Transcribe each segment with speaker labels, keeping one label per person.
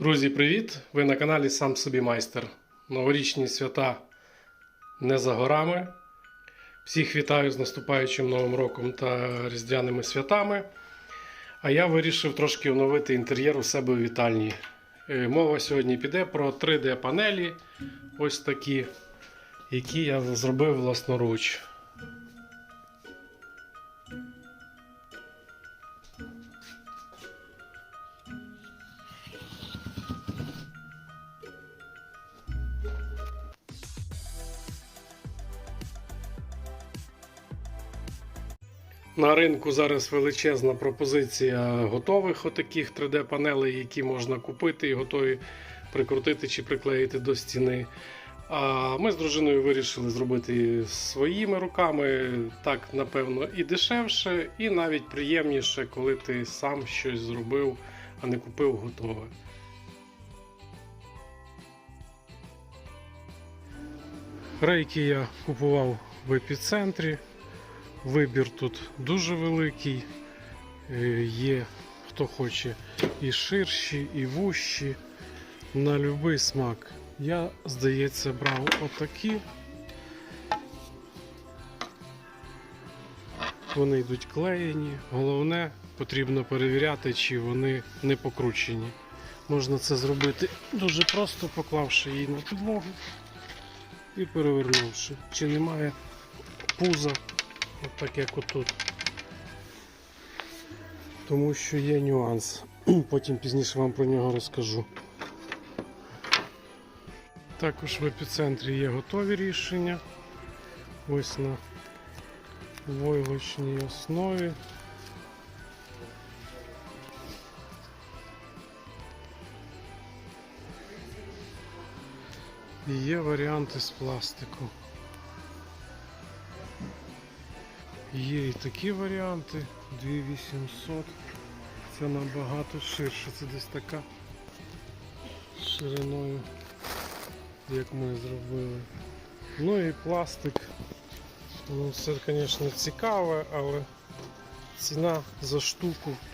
Speaker 1: Друзі, привіт! Ви на каналі Сам Собі Майстер. Новорічні свята не за горами. Всіх вітаю з наступаючим Новим роком та Різдвяними святами. А я вирішив трошки оновити інтер'єр у себе у вітальні. Е, Мова сьогодні піде про 3D-панелі, ось такі, які я зробив власноруч. На ринку зараз величезна пропозиція готових отаких 3D-панелей, які можна купити і готові прикрутити чи приклеїти до стіни. А ми з дружиною вирішили зробити своїми руками. Так, напевно, і дешевше, і навіть приємніше, коли ти сам щось зробив, а не купив готове. Рейки я купував в епіцентрі. Вибір тут дуже великий. Е, Є хто хоче і ширші, і вущі. На будь-який смак. Я, здається, брав отакі. Вони йдуть клеєні. Головне, потрібно перевіряти, чи вони не покручені. Можна це зробити дуже просто, поклавши її на підлогу і перевернувши. Чи немає пуза. От так як отут. Тому що є нюанс. Потім пізніше вам про нього розкажу. Також в епіцентрі є готові рішення. Ось на войлочній основі. І є варіанти з пластику. Є і такі варіанти 2800. Це набагато ширше, це десь така шириною, як ми зробили. Ну і пластик. Ну, Це, звісно, цікаве, але ціна за штуку. –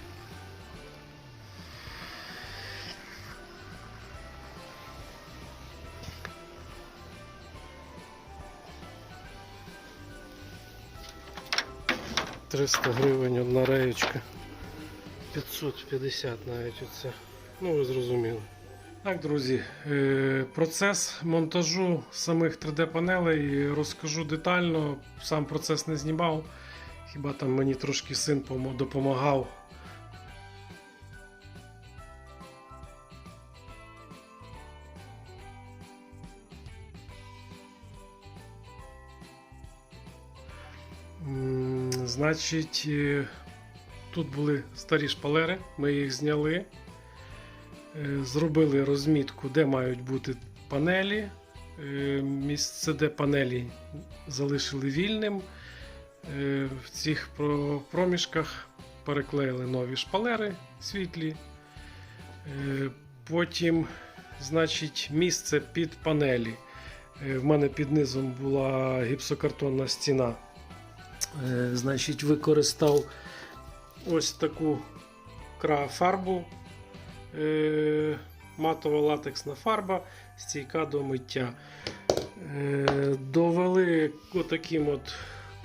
Speaker 1: 300 гривень одна реєчка. 550 навіть оце. Ну, ви зрозуміли. Так, друзі, е, процес монтажу самих 3D-панелей розкажу детально. Сам процес не знімав. Хіба там мені трошки син допомагав. Значить, е, тут були старі шпалери, ми їх зняли. Е, Зробили розмітку, де мають бути панелі. Е, Місце, де панелі залишили вільним. В цих проміжках переклеїли нові шпалери світлі. Потім, значить, місце під панелі. В мене під низом була гіпсокартонна стіна. Е, Значить, використав ось таку фарбу. Е, матова латексна фарба, стійка до миття. Е, Довели отаким от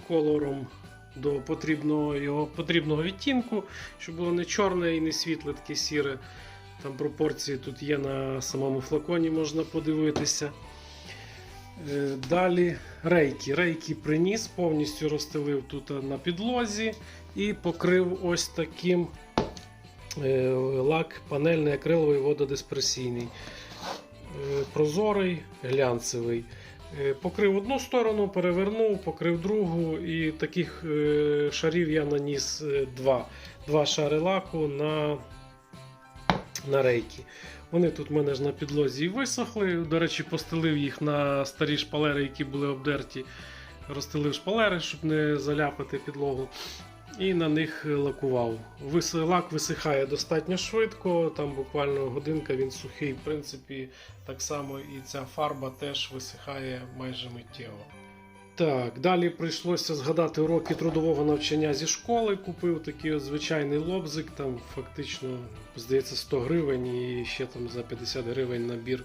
Speaker 1: колором до потрібного його потрібного відтінку, щоб було не чорне і не світле, таке сіре. Там пропорції тут є на самому флаконі, можна подивитися. Е, Далі рейки. Рейки приніс, повністю розстелив тут на підлозі і покрив ось таким е, лак панельний акриловий вододиспресійний. Е, Прозорий, глянцевий. Е, Покрив одну сторону, перевернув, покрив другу, і таких е, шарів я наніс е, два. Два шари лаку на, на рейки. Вони тут в мене ж на підлозі висохли. До речі, постелив їх на старі шпалери, які були обдерті. Розстелив шпалери, щоб не заляпати підлогу. І на них лакував. Лак висихає достатньо швидко, там буквально годинка він сухий. В принципі, так само і ця фарба теж висихає майже миттєво. Так, далі прийшлося згадати уроки трудового навчання зі школи. Купив такий от звичайний лобзик, там фактично, здається, 100 гривень і ще там за 50 гривень набір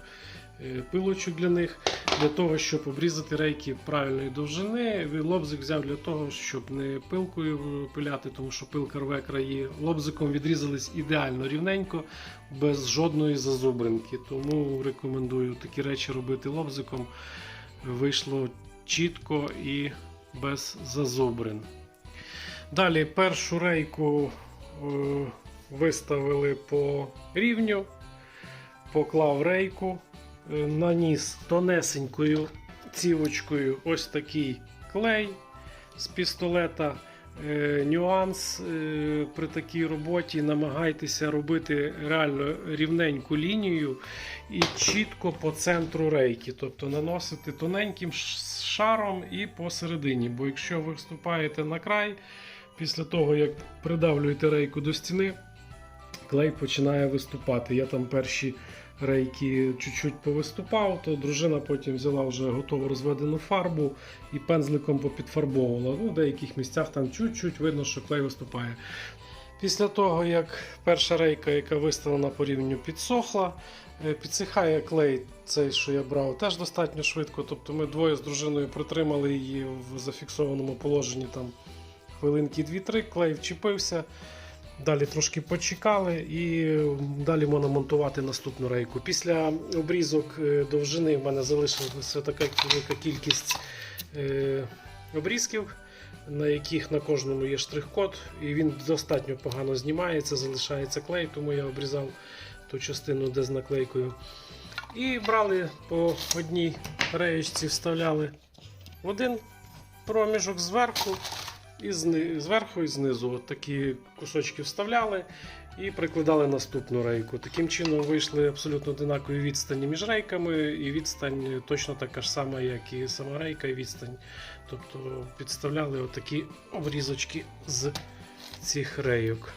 Speaker 1: е, пилочок для них. Для того, щоб обрізати рейки правильної довжини. Лобзик взяв для того, щоб не пилкою пиляти, тому що пилка рве краї. Лобзиком відрізались ідеально рівненько, без жодної зазубринки. Тому рекомендую такі речі робити лобзиком. Вийшло чітко і без зазубрин. Далі першу рейку е, виставили по рівню, поклав рейку, е, наніс тонесенькою цівочкою ось такий клей з пістолета. Е, Нюанс е, при такій роботі намагайтеся робити реально рівненьку лінію і чітко по центру рейки, тобто наносити тоненьким шаром і посередині. Бо якщо ви вступаєте на край, після того як придавлюєте рейку до стіни, клей починає виступати. Я там перші рейки чуть-чуть повиступав, то дружина потім взяла вже готову розведену фарбу і пензликом попідфарбовувала. Ну, в деяких місцях там чуть-чуть видно, що клей виступає. Після того, як перша рейка, яка виставлена по рівню, підсохла, е, підсихає клей, цей, що я брав, теж достатньо швидко. Тобто ми двоє з дружиною притримали її в зафіксованому положенні там хвилинки 2-3, клей вчепився. Далі трошки почекали і далі можна монтувати наступну рейку. Після обрізок е, довжини в мене залишилася така велика кількість е, обрізків, на яких на кожному є штрих-код, і він достатньо погано знімається, залишається клей, тому я обрізав ту частину, де з наклейкою. І брали по одній реєчці, вставляли в один проміжок зверху і зверху і знизу. От такі кусочки вставляли і прикладали наступну рейку. Таким чином вийшли абсолютно одинакові відстані між рейками, і відстань точно така ж сама, як і сама рейка, і відстань. Тобто підставляли отакі обрізочки з цих рейок.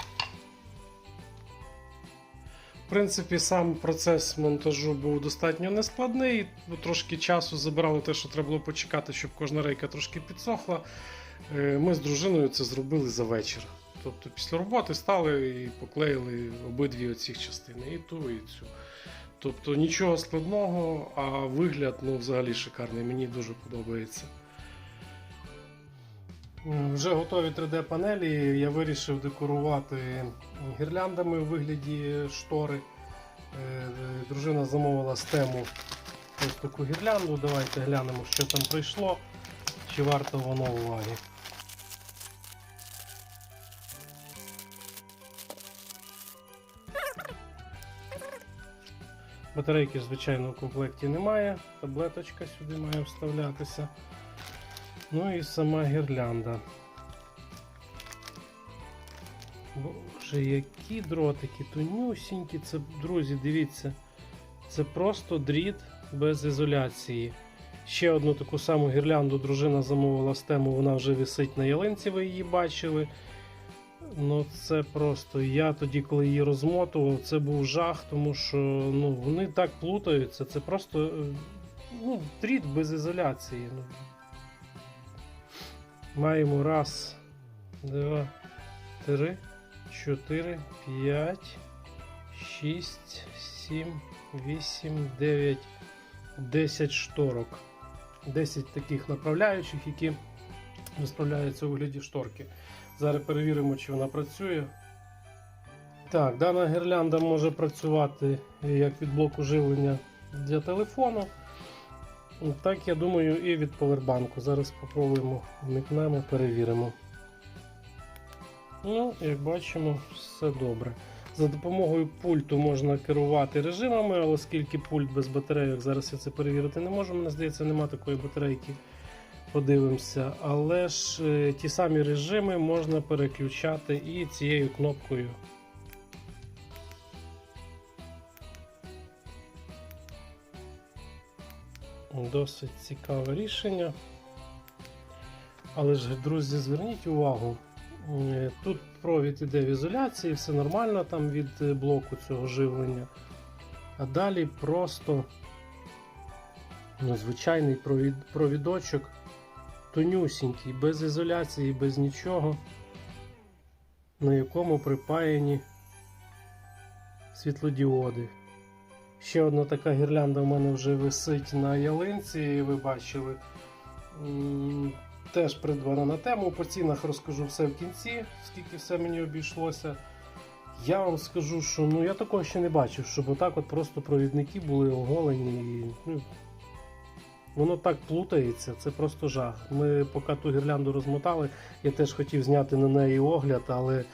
Speaker 1: В принципі, сам процес монтажу був достатньо нескладний. Трошки часу забирало те, що треба було почекати, щоб кожна рейка трошки підсохла. Е, Ми з дружиною це зробили за вечір. Тобто після роботи стали і поклеїли обидві оці частини, і ту, і цю. Тобто нічого складного, а вигляд ну, взагалі шикарний. Мені дуже подобається. Вже готові 3D-панелі. Я вирішив декорувати гірляндами у вигляді штори. Е, Дружина замовила з тему ось таку гірлянду. Давайте глянемо, що там прийшло, чи варто воно уваги. Батарейки, звичайно, в комплекті немає. Таблеточка сюди має вставлятися. Ну і сама гірлянда. Боже, які дротики, тонюсінькі. Це, друзі, дивіться, це просто дріт без ізоляції. Ще одну таку саму гірлянду дружина замовила з тему, вона вже висить на ялинці, ви її бачили. Ну, це просто. Я тоді, коли її розмотував, це був жах, тому що ну, вони так плутаються. Це просто е, ну, дріт без ізоляції. Ну. Маємо раз, два, три, чотири, п'ять, шість, сім, вісім, дев'ять, десять шторок. Десять таких направляючих, які розправляються у вигляді шторки. Зараз перевіримо, чи вона працює. Так, дана гірлянда може працювати як від блоку живлення для телефону. Так, я думаю, і від повербанку. Зараз спробуємо вмикнемо, перевіримо. Ну, як бачимо, все добре. За допомогою пульту можна керувати режимами, але оскільки пульт без батарейок, зараз я це перевірити не можу, мені здається, немає такої батарейки. Подивимося. Але ж е, ті самі режими можна переключати і цією кнопкою. Досить цікаве рішення. Але ж, друзі, зверніть увагу, е, тут провід іде в ізоляції, все нормально там від е, блоку цього живлення. А далі просто ну, звичайний провід, провідочок тонюсінький, без ізоляції, без нічого, на якому припаяні світлодіоди. Ще одна така гірлянда в мене вже висить на ялинці, ви бачили. Теж придбана на тему. По цінах розкажу все в кінці, скільки все мені обійшлося. Я вам скажу, що ну я такого ще не бачив, щоб отак от просто провідники були оголені. І, ну, воно так плутається, це просто жах. Ми поки ту гірлянду розмотали, я теж хотів зняти на неї огляд, але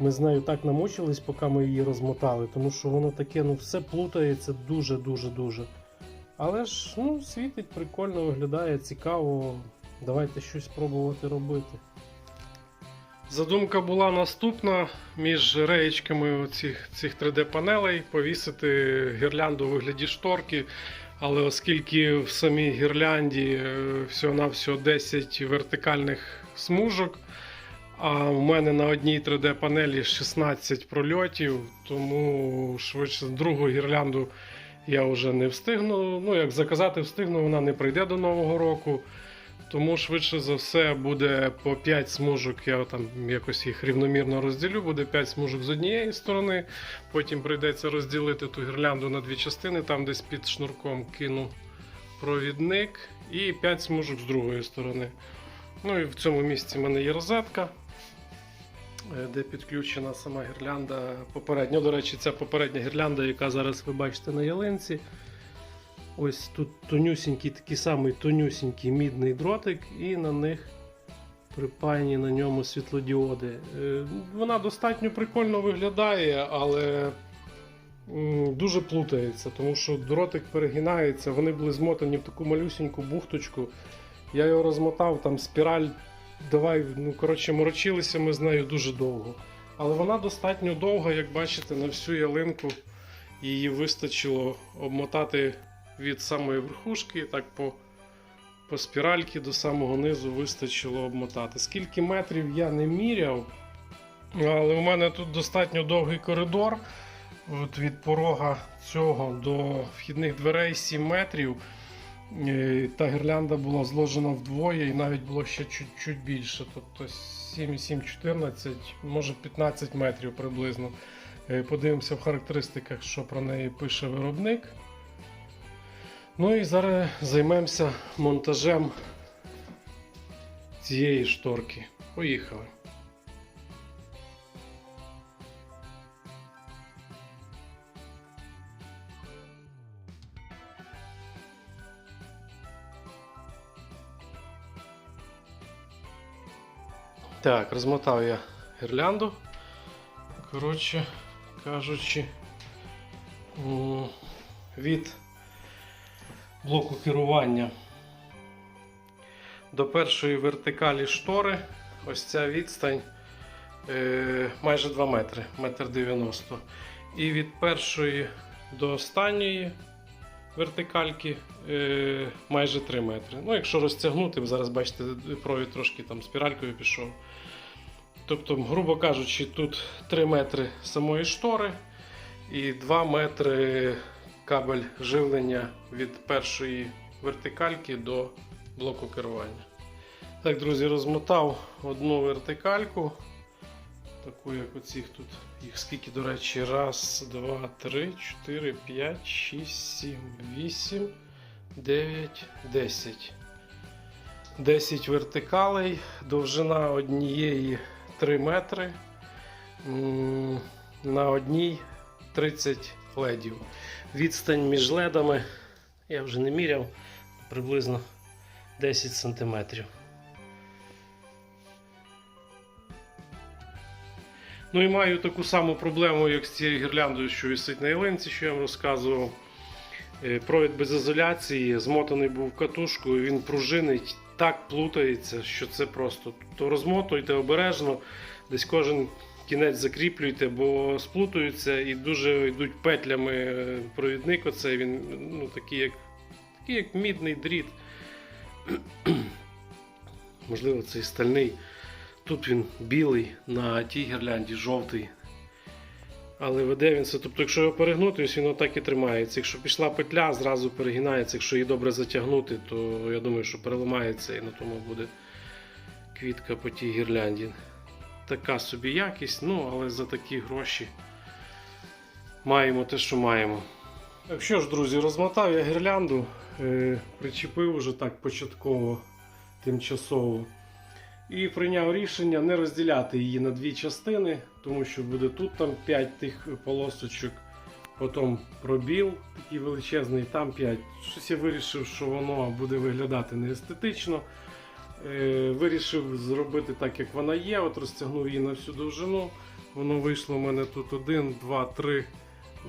Speaker 1: ми з нею так намучились, поки ми її розмотали, тому що воно таке, ну все плутається дуже-дуже дуже. Але ж ну, світить, прикольно виглядає, цікаво. Давайте щось пробувати робити. Задумка була наступна між реєчками цих 3D-панелей повісити гірлянду у вигляді шторки. Але оскільки в самій гірлянді е, всього-навсього 10 вертикальних смужок, а в мене на одній 3D-панелі 16 прольотів, тому швидше другу гірлянду я вже не встигну. Ну, як заказати встигну, вона не прийде до Нового року. Тому швидше за все буде по 5 смужок, я там якось їх рівномірно розділю, буде 5 смужок з однієї сторони, потім прийдеться розділити ту гірлянду на дві частини, там десь під шнурком кину провідник і 5 смужок з другої сторони. Ну і в цьому місці в мене є розетка, е, де підключена сама гірлянда попередня. До речі, ця попередня гірлянда, яка зараз ви бачите на ялинці. Ось тут тонюсінький, такий самий тонюсінький мідний дротик, і на них припаяні на ньому світлодіоди. Е, Вона достатньо прикольно виглядає, але дуже плутається, тому що дротик перегинається, вони були змотані в таку малюсіньку бухточку. Я його розмотав, там спіраль. Давай, ну коротше, морочилися ми з нею дуже довго. Але вона достатньо довга, як бачите, на всю ялинку її вистачило обмотати від самої верхушки, так по, по спіральки до самого низу вистачило обмотати. Скільки метрів я не міряв, але у мене тут достатньо довгий коридор. От від порога цього до вхідних дверей 7 метрів. Е, Та гірлянда була зложена вдвоє і навіть було ще чуть-чуть більше. Тобто 7,7-14, може 15 метрів приблизно. Е, Подивимося в характеристиках, що про неї пише виробник. Ну і зараз займемося монтажем цієї шторки. Поїхали. Так, розмотав я гірлянду. Коротше кажучи, від блоку керування до першої вертикалі штори ось ця відстань е, майже 2 метри, метр 90. І від першої до останньої вертикальки е, майже 3 метри. Ну, якщо розтягнути, зараз бачите, провід трошки там спіралькою пішов. Тобто, грубо кажучи, тут 3 метри самої штори і 2 метри кабель живлення від першої вертикальки до блоку керування. Так, друзі, розмотав одну вертикальку. Таку, як оцих тут. Їх скільки, до речі, раз, два, три, чотири, п'ять, шість, сім, вісім, дев'ять, десять. 10 вертикалей, довжина однієї 3 метри. На одній 30 ледів. Відстань між ледами, я вже не міряв, приблизно 10 сантиметрів. Ну і маю таку саму проблему, як з цією гірляндою, що висить на ялинці, що я вам розказував. Е, Провід без ізоляції, змотаний був катушкою, він пружинить, так плутається, що це просто. То розмотуйте обережно, десь кожен кінець закріплюйте, бо сплутуються і дуже йдуть петлями е, провідник. Оцей він ну, такий, як, такий, як мідний дріт. Можливо, цей стальний. Тут він білий, на тій гірлянді жовтий. Але веде він це. Тобто, якщо його перегнути, ось він так і тримається. Якщо пішла петля, зразу перегинається. Якщо її добре затягнути, то я думаю, що переламається і на тому буде квітка по тій гірлянді. Така собі якість, ну але за такі гроші маємо те, що маємо. Так що ж, друзі, розмотав я гірлянду, е, причепив вже так початково, тимчасово. І прийняв рішення не розділяти її на дві частини, тому що буде тут там 5 тих полосочок, потім пробіл такий величезний, там 5. Щось я вирішив, що воно буде виглядати неестетично. Е, Вирішив зробити так, як вона є. От розтягнув її на всю довжину. Воно вийшло в мене тут 1, 2, 3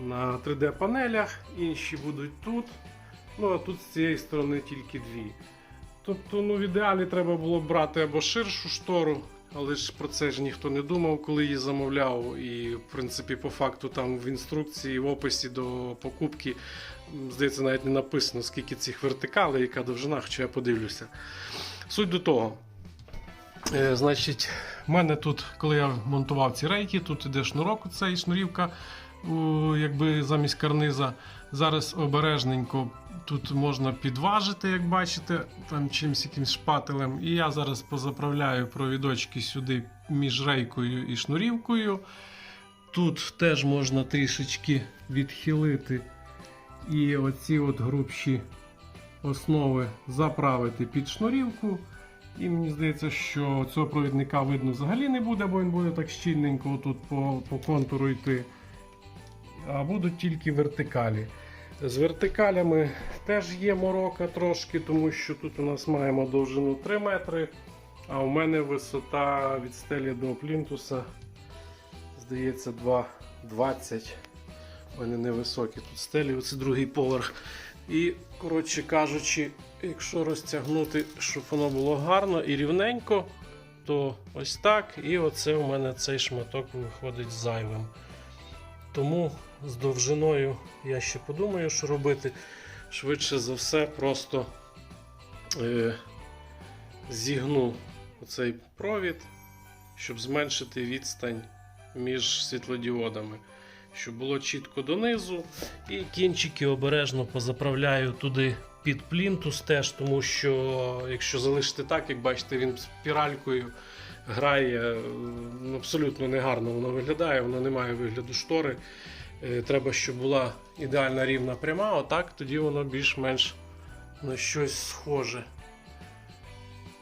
Speaker 1: на 3D панелях, інші будуть тут. Ну а тут з цієї сторони тільки дві. Тобто, ну в ідеалі треба було брати або ширшу штору, але ж про це ж ніхто не думав, коли її замовляв. І, в принципі, по факту там в інструкції, в описі до покупки, здається, навіть не написано, скільки цих вертикалей, яка довжина, хоча я подивлюся. Суть до того. Е, значить, в мене тут, коли я монтував ці рейки, тут іде шнурок, оцей шнурівка, у, якби замість карниза. Зараз обережненько тут можна підважити, як бачите, там чимось якимсь шпателем. І я зараз позаправляю провідочки сюди між рейкою і шнурівкою. Тут теж можна трішечки відхилити і оці от грубші основи заправити під шнурівку. І мені здається, що цього провідника видно взагалі не буде, бо він буде так щільненько тут по, по контуру йти. А будуть тільки вертикалі. З вертикалями теж є морока трошки, тому що тут у нас маємо довжину 3 метри, а у мене висота від стелі до плінтуса, здається, 2,20. У мене невисокі тут стелі, оце другий поверх. І, коротше кажучи, якщо розтягнути, щоб воно було гарно і рівненько, то ось так. І оце у мене цей шматок виходить зайвим. Тому з довжиною я ще подумаю, що робити. Швидше за все, просто е, зігну оцей провід, щоб зменшити відстань між світлодіодами, щоб було чітко донизу. І кінчики обережно позаправляю туди під плінтус теж, тому що якщо залишити так, як бачите, він спіралькою грає, ну, абсолютно негарно воно виглядає, воно не має вигляду штори. Е, Треба, щоб була ідеальна рівна пряма, отак тоді воно більш-менш на щось схоже.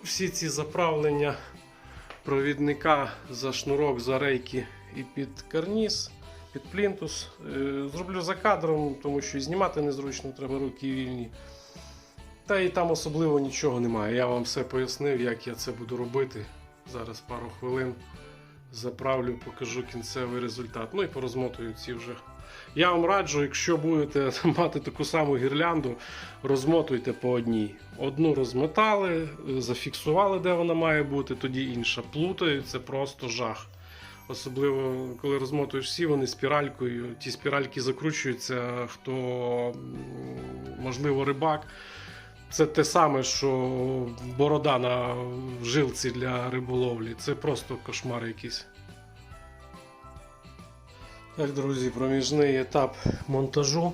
Speaker 1: Всі ці заправлення провідника за шнурок, за рейки і під карніз, під плінтус. е, Зроблю за кадром, тому що і знімати незручно, треба руки вільні. Та і там особливо нічого немає. Я вам все пояснив, як я це буду робити. Зараз пару хвилин заправлю, покажу кінцевий результат. Ну і порозмотую ці вже. Я вам раджу, якщо будете мати таку саму гірлянду, розмотуйте по одній. Одну розмотали, зафіксували, де вона має бути, тоді інша. Плутають, це просто жах. Особливо, коли розмотуєш всі, вони спіралькою. Ті спіральки закручуються, хто, можливо, рибак. Це те саме, що борода на жилці для риболовлі. Це просто кошмар якийсь. Так, друзі, проміжний етап монтажу.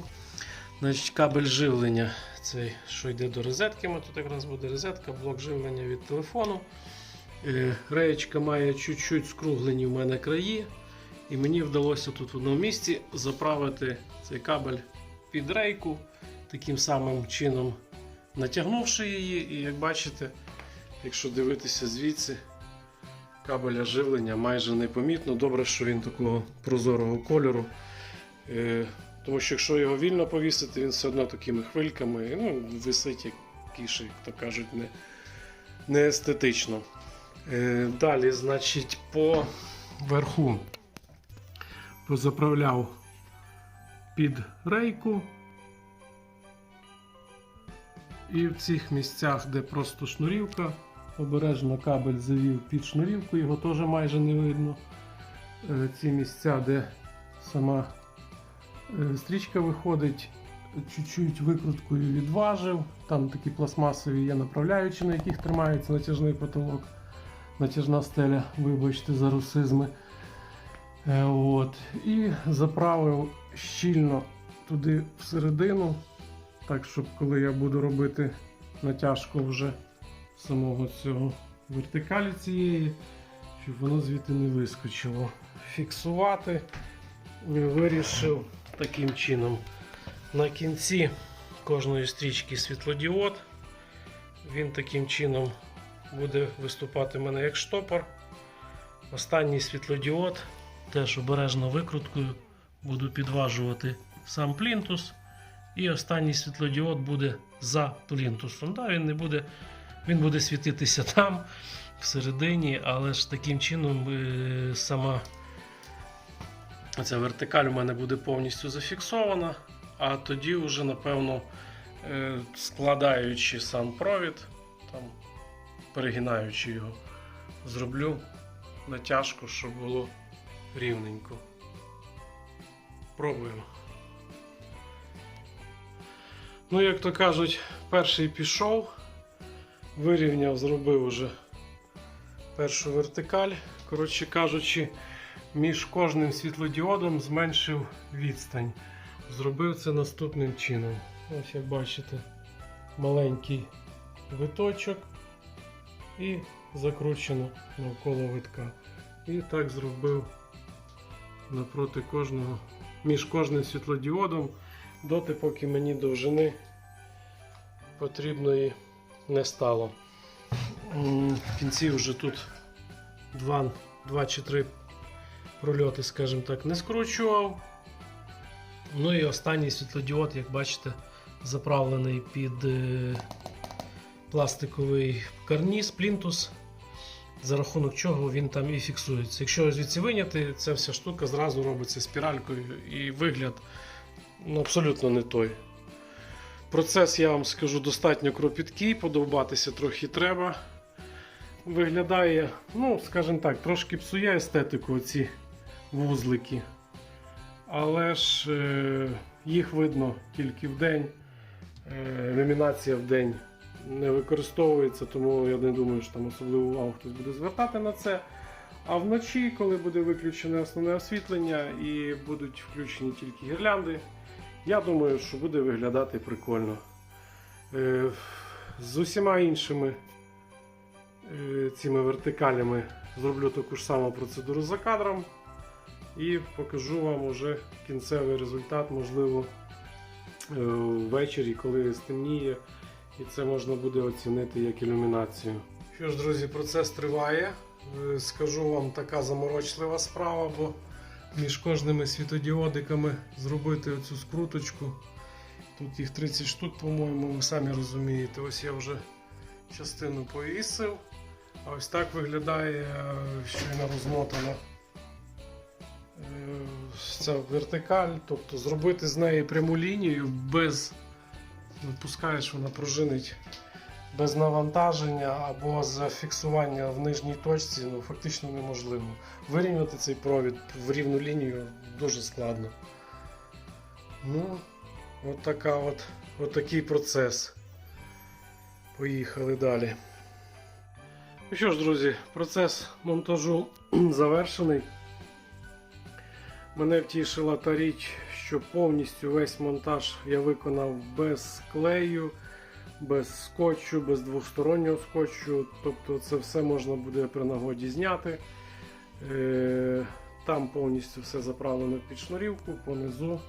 Speaker 1: Значить, кабель живлення. Цей, що йде до розетки. Ми тут якраз буде розетка, блок живлення від телефону. Е, Реєчка має чуть-чуть скруглені в мене краї. І мені вдалося тут в одному місці заправити цей кабель під рейку. Таким самим чином натягнувши її, і як бачите, якщо дивитися звідси, кабеля живлення майже непомітно. Добре, що він такого прозорого кольору. Е, тому що якщо його вільно повісити, він все одно такими хвильками ну, висить, як кіші, як то кажуть, не, не естетично. Е, далі, значить, по верху позаправляв під рейку. І в цих місцях, де просто шнурівка, обережно кабель завів під шнурівку, його теж майже не видно. Е, Ці місця, де сама е, стрічка виходить, чуть-чуть викруткою відважив. Там такі пластмасові є направляючі, на яких тримається натяжний потолок, натяжна стеля, вибачте за русизми. Е, От. І заправив щільно туди всередину, так, щоб коли я буду робити натяжку вже самого цього вертикалі цієї, щоб воно звідти не вискочило. Фіксувати вирішив таким чином. На кінці кожної стрічки світлодіод. Він таким чином буде виступати в мене як штопор. Останній світлодіод теж обережно викруткою буду підважувати сам плінтус. І останній світлодіод буде за плінтусом. Да, він не буде, він буде світитися там всередині, але ж таким чином е, сама ця вертикаль у мене буде повністю зафіксована. А тоді вже, напевно, е, складаючи сам провід, там, перегинаючи його, зроблю натяжку, щоб було рівненько. Пробуємо. Ну, як то кажуть, перший пішов, вирівняв, зробив уже першу вертикаль. Коротше кажучи, між кожним світлодіодом зменшив відстань. Зробив це наступним чином. Ось як бачите, маленький виточок і закручено навколо витка. І так зробив напроти кожного, між кожним світлодіодом, доти, поки мені довжини потрібної не стало. В кінці вже тут два, два чи три прольоти, скажімо так, не скручував. Ну і останній світлодіод, як бачите, заправлений під е, пластиковий карніз, плінтус, за рахунок чого він там і фіксується. Якщо звідси виняти, ця вся штука зразу робиться спіралькою і вигляд ну, абсолютно не той. Процес, я вам скажу, достатньо кропіткий, подовбатися трохи треба. Виглядає, ну, скажімо так, трошки псує естетику ці вузлики. Але ж е, їх видно тільки в день. Е, ілюмінація в день не використовується, тому я не думаю, що там особливу увагу хтось буде звертати на це. А вночі, коли буде виключене основне освітлення і будуть включені тільки гірлянди, я думаю, що буде виглядати прикольно. Е, з усіма іншими е, цими вертикалями зроблю таку ж саму процедуру за кадром і покажу вам уже кінцевий результат, можливо, е, ввечері, коли стемніє, і це можна буде оцінити як ілюмінацію. Що ж, друзі, процес триває. Е, Скажу вам така заморочлива справа, бо між кожними світодіодиками зробити оцю скруточку. Тут їх 30 штук, по-моєму, ви самі розумієте. Ось я вже частину повісив. А ось так виглядає е, щойно розмотана е, ця вертикаль, тобто зробити з неї пряму лінію без відпускаєш, вона пружинить без навантаження або зафіксування в нижній точці ну, фактично неможливо. Вирівняти цей провід в рівну лінію дуже складно. Ну, от, така от, от такий процес. Поїхали далі. Ну що ж, друзі, процес монтажу завершений. Мене втішила та річ, що повністю весь монтаж я виконав без клею, без скотчу, без двостороннього скотчу. Тобто це все можна буде при нагоді зняти. Е, Там повністю все заправлено під шнурівку, понизу,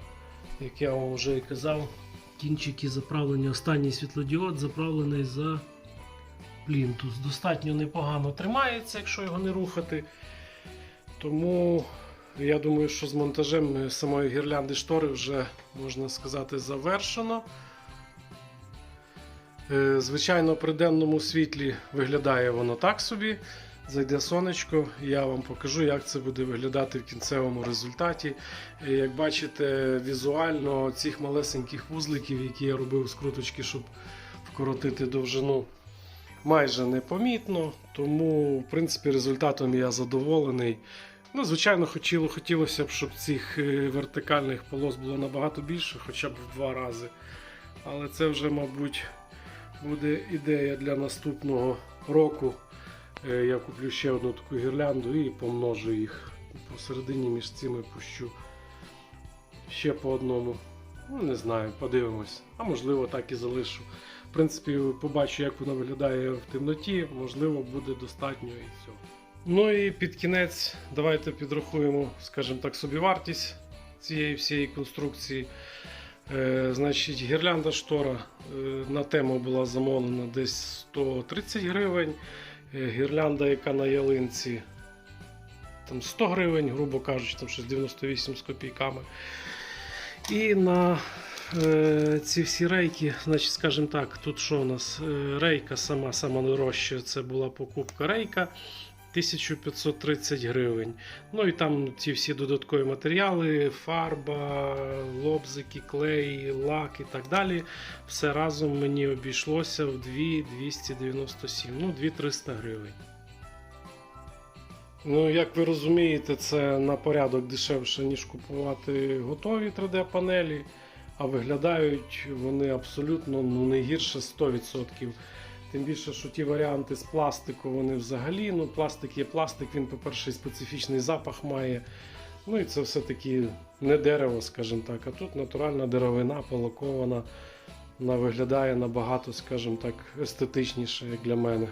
Speaker 1: як я вам вже і казав, кінчики заправлені, останній світлодіод заправлений за плінтус. Достатньо непогано тримається, якщо його не рухати. Тому я думаю, що з монтажем самої гірлянди штори вже можна сказати завершено. Е, Звичайно, при денному світлі виглядає воно так собі. Зайде сонечко, і я вам покажу, як це буде виглядати в кінцевому результаті. Е, Як бачите, візуально цих малесеньких вузликів, які я робив з круточки, щоб вкоротити довжину, майже непомітно. Тому, в принципі, результатом я задоволений. Ну, звичайно, хотіло, хотілося б, щоб цих е, вертикальних полос було набагато більше, хоча б в два рази. Але це вже, мабуть, буде ідея для наступного року. Е, Я куплю ще одну таку гірлянду і помножу їх посередині між цими пущу ще по одному. Ну, не знаю, подивимось. А можливо, так і залишу. В принципі, побачу, як воно виглядає в темноті, можливо, буде достатньо і цього. Ну і під кінець давайте підрахуємо, скажімо так, собівартість цієї всієї конструкції. Е, значить, гірлянда штора е, на тему була замовлена десь 130 гривень. Е, гірлянда, яка на ялинці, там 100 гривень, грубо кажучи, там щось 98 з копійками. І на е, ці всі рейки, значить, скажімо так, тут що у нас? Е, рейка сама, сама дорожча, це була покупка рейка. 1530 гривень. Ну і там ці всі додаткові матеріали, фарба, лобзики, клей, лак і так далі. Все разом мені обійшлося в 2297, ну 2300 гривень. Ну, як ви розумієте, це на порядок дешевше, ніж купувати готові 3D-панелі, а виглядають вони абсолютно ну, не гірше 100%. Тим більше, що ті варіанти з пластику, вони взагалі, ну пластик є пластик, він, по-перше, специфічний запах має. Ну і це все-таки не дерево, скажімо так, а тут натуральна деревина, полакована. Вона виглядає набагато, скажімо так, естетичніше, як для мене.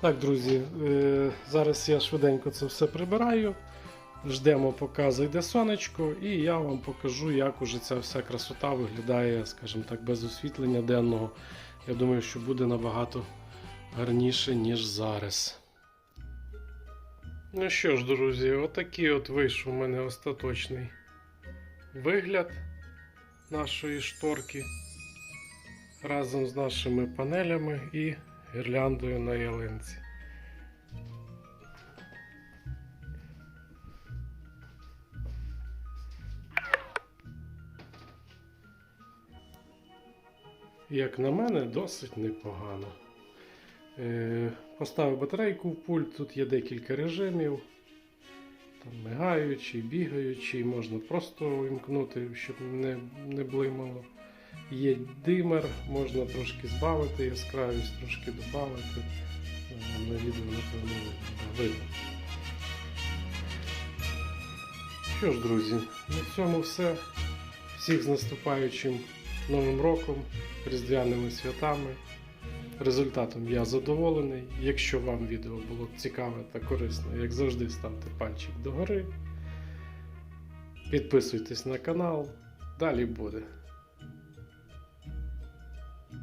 Speaker 1: Так, друзі, е, зараз я швиденько це все прибираю. Ждемо, поки зайде сонечко, і я вам покажу, як уже ця вся красота виглядає, скажімо так, без освітлення денного. Я думаю, що буде набагато гарніше, ніж зараз. Ну що ж, друзі, отакий от вийшов у мене остаточний вигляд нашої шторки разом з нашими панелями і гірляндою на ялинці. Як на мене, досить непогано. Е, Поставив батарейку в пульт, тут є декілька режимів. Там мигаючий, бігаючий, можна просто увімкнути, щоб не, не блимало. Є димер, можна трошки збавити яскравість, трошки додати. Е, На відео, напевно, видно. Що ж, друзі, на цьому все. Всіх з наступаючим Новим роком, Різдвяними святами. Результатом я задоволений. Якщо вам відео було цікаве та корисне, як завжди, ставте пальчик догори. Підписуйтесь на канал. Далі буде.